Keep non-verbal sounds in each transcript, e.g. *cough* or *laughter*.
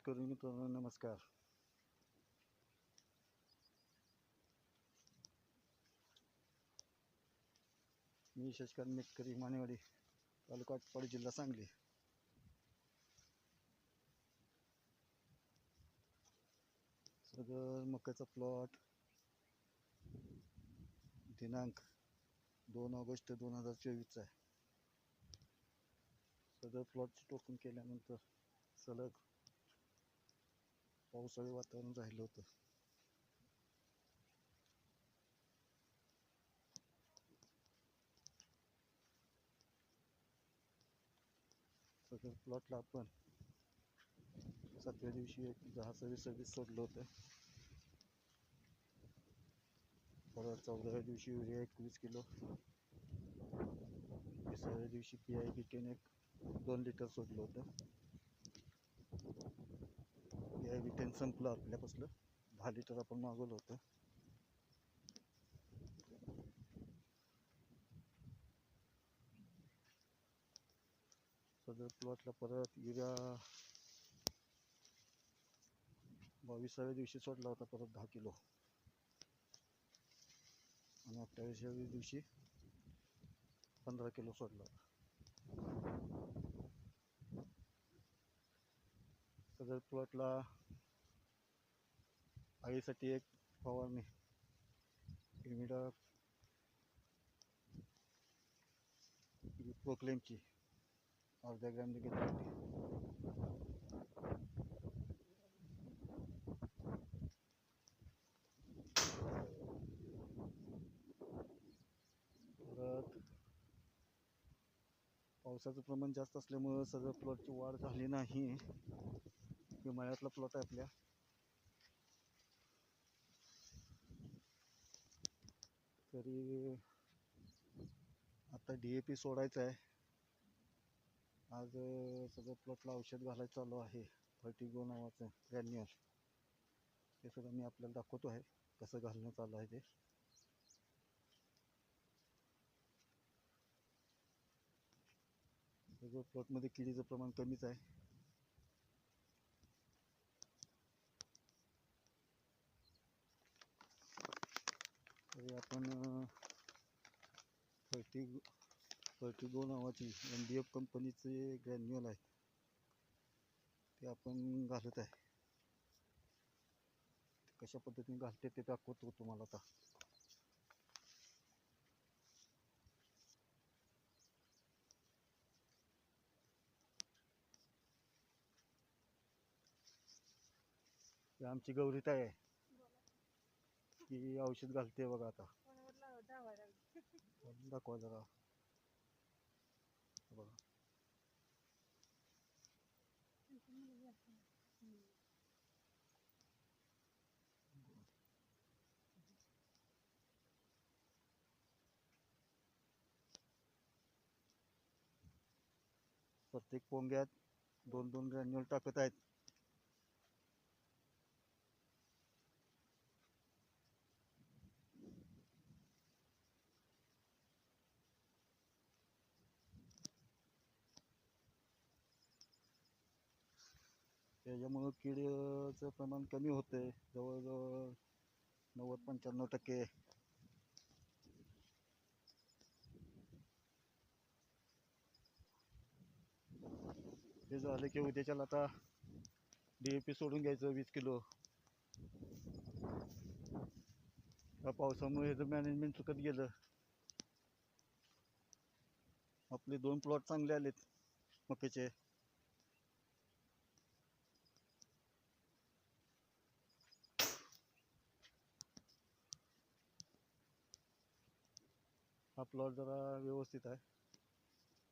शेतकरी मित्रांनो नमस्कार. मी शशिकांत मेटकरी मानेवाडी तालुका आटपाडी जिल्हा सांगली. सदर मक्याचा प्लॉट दिनांक दोन ऑगस्ट दोन हजार चोवीसचा आहे. सगळं प्लॉटची टोकन केल्यानंतर सलग पावसाळी वातावरण राहिलं होतं सदर प्लॉटला आपण सातव्या दिवशी एक दहा सव्वीस सव्वीस सोडलं होतं परत चौदाव्या दिवशी युरिया एकवीस किलो तिसऱ्या दिवशी पी आय बी टेन एक दोन लिटर सोडलं होतं पी आय संपलं आपल्यापासलं. दहा लिटर आपण मागवलं होतं. सदर प्लॉटला परत युरिया बावीसाव्या दिवशी सोडला होता परत दहा किलो. आणि अठ्ठावीसाव्या दिवशी पंधरा किलो सोडला होता. सदर प्लॉटला आईसाठी एक फवारणी. इमिडा प्रोक्लेमची अर्ध्या ग्रॅमने घेतली परत पावसाचं प्रमाण जास्त असल्यामुळं सगळं प्लॉटची वाढ झाली नाही. हिमाळ्यातला प्लॉट आहे आपल्या. तरी आता डी ए पी सोडायचं आहे. आज सगळं प्लॉटला औषध घालायचं चालू आहे. फर्टिगो नावाचं ग्रॅन्युअल ते सगळं मी आपल्याला दाखवतो आहे कसं घालणं चालू आहे ते. सगळं प्लॉटमध्ये किडीचं प्रमाण कमीच आहे. तरी आपण फर्टिगो फर्टिगो नावाची एम डी एफ कंपनीचे ग्रॅन्युअल आहे. ते आपण घालत आहे. कशा पद्धतीने घालते ते दाखवतो तुम्हाला आता. आमची गौरीताई आहे. ती औषध घालते बघा आता. *laughs* दाखवा जरा. बघा. प्रत्येक पोंग्यात दोन दोन ग्रॅन्युअल टाकत आहेत. त्याच्यामुळं किडीचं प्रमाण कमी होते जवळजवळ नव्वद पंच्याण्णव टक्के. हे झालं की उद्याच्याला आता डी ए पी सोडून घ्यायचं वीस किलो. या पावसामुळे ह्याचं मॅनेजमेंट चुकत गेलं. आपले दोन प्लॉट चांगले आलेत मक्याचे. हा प्लॉट जरा व्यवस्थित आहे.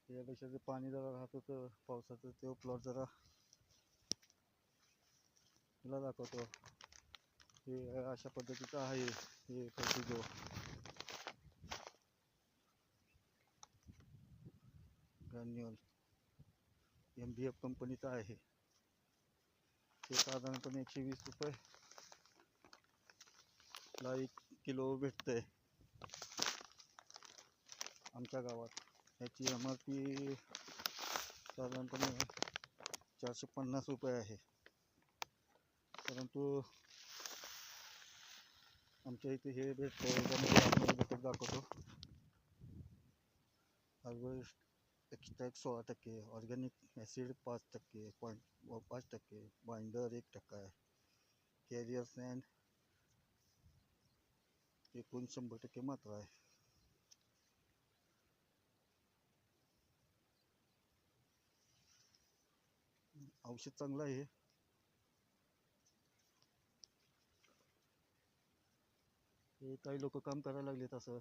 यापेक्षा जे पाणी जरा राहत होतं पावसाचं तो प्लॉट जरा तुला दाखवतो. हे अशा पद्धतीचं आहे हे Fertigo granule M B F कंपनीचं आहे. ते साधारणपणे एकशे वीस रुपये. ला एक किलो भेटतंय. आमच्या गावात. याची एम आर पी साधारणपणे चारशे पन्नास रुपये आहे. परंतु आमच्या इथे हे भेटतं आपल्याला घटक दाखवतो. हार्वेस्ट एक्स्ट्रॅक्ट सोळा टक्के ऑर्गॅनिक ॲसिड पाच टक्के पॉईंट पाच टक्के बाइंडर एक टक्का आहे कॅरियर सँड एकूण शंभर टक्के मात्रा आहे. औषध चांगलं आहे. हे काही लोक काम करायला लागलेत असं.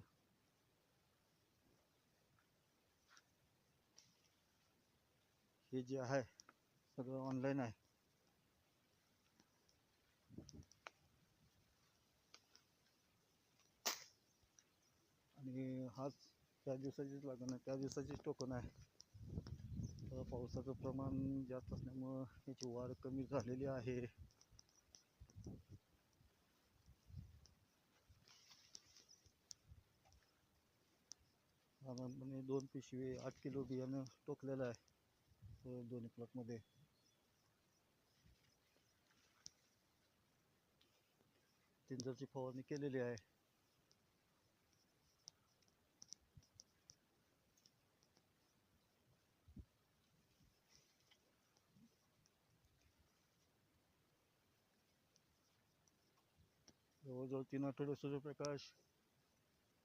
हे जे आहे सगळं ऑनलाईन आहे. आणि हाच त्या दिवसाचीच लागण आहे त्या दिवसाचीच टोकन आहे. पावसाचं प्रमाण जास्त असल्यामुळं याची वाढ कमी झालेली आहे. साधारणपणे दोन पिशवी आठ किलो बियाणं टोकलेलं आहे दोन्ही प्लॉटमध्ये जरची फवारणी केलेली आहे. जवळजवळ तीन आठवडे सूर्यप्रकाश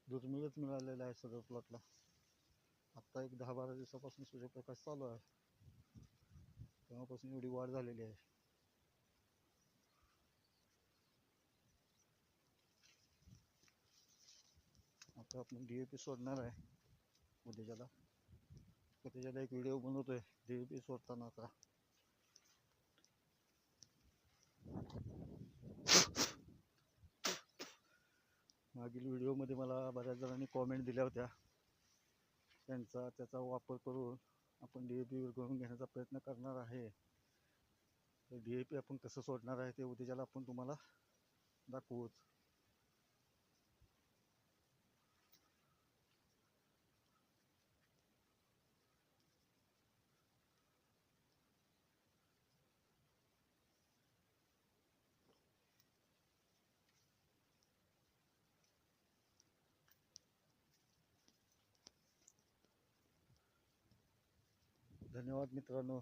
दुर्मिळच मिळालेला आहे सदर प्लॉटला आत्ता एक दहा बारा दिवसापासून सूर्यप्रकाश चालू आहे. तेव्हापासून एवढी वाढ झालेली आहे. आता आपण डी ए पी सोडणार आहे उद्याच्याला. त्याच्याला एक व्हिडिओ बनवतोय डी ए पी सोडताना आता. मागील व्हिडिओमध्ये मला बऱ्याच जणांनी कॉमेंट दिल्या होत्या. त्यांचा त्याचा वापर करून आपण डी ए पी करून घेण्याचा प्रयत्न करणार आहे. तर डी ए पी आपण कसं सोडणार आहे ते उद्याच्याला आपण तुम्हाला दाखवूच धन्यवाद मित्रांनो.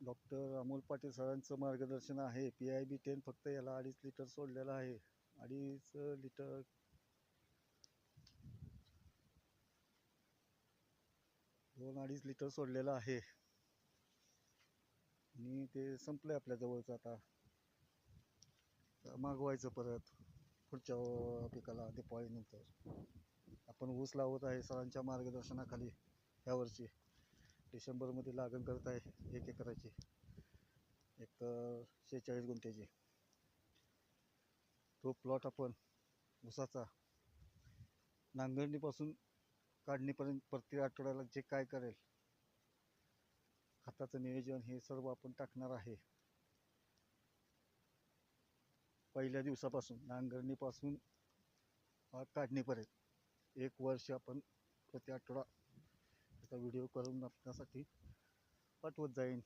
डॉक्टर अमोल पाटील सरांचं मार्गदर्शन आहे. पी आय बी टेन फक्त याला अडीच लिटर सोडलेलं आहे. अडीच लिटर दोन अडीच लिटर सोडलेलं आहे. आणि ते संपलं आपल्या जवळचं आता. मागवायचं परत पुढच्या पिकाला दीपावळीनंतर आपण ऊस लावत आहे सरांच्या मार्गदर्शनाखाली ह्यावर्षी डिसेंबरमध्ये लागण करत आहे एक एकराची. एक शेहेचाळीस गुंठ्याची. तो प्लॉट आपण ऊसाचा नांगरणीपासून काढणीपर्यंत प्रत्येक आठवड्याला जे काय करेल खताचं नियोजन हे सर्व आपण टाकणार आहे. पहिल्या दिवसापासून नांगरणीपासून काढणीपर्यंत. एक वर्ष आपण प्रति आठवडा त्याचा व्हिडिओ करून आपल्यासाठी पाठवत जाईन.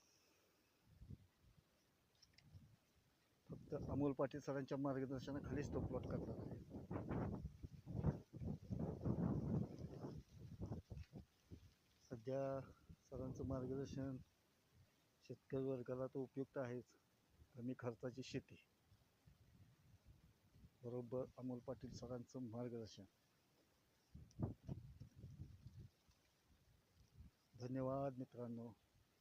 फक्त अमोल पाटील सरांच्या मार्गदर्शनाखालीच तो प्लॉट करणार आहे. सध्या सरांचं मार्गदर्शन शेतकरी वर्गाला तो उपयुक्त आहेच. कमी खर्चाची शेती. बरोबर अमोल पाटील सरांचं मार्गदर्शन. धन्यवाद मित्रांनो.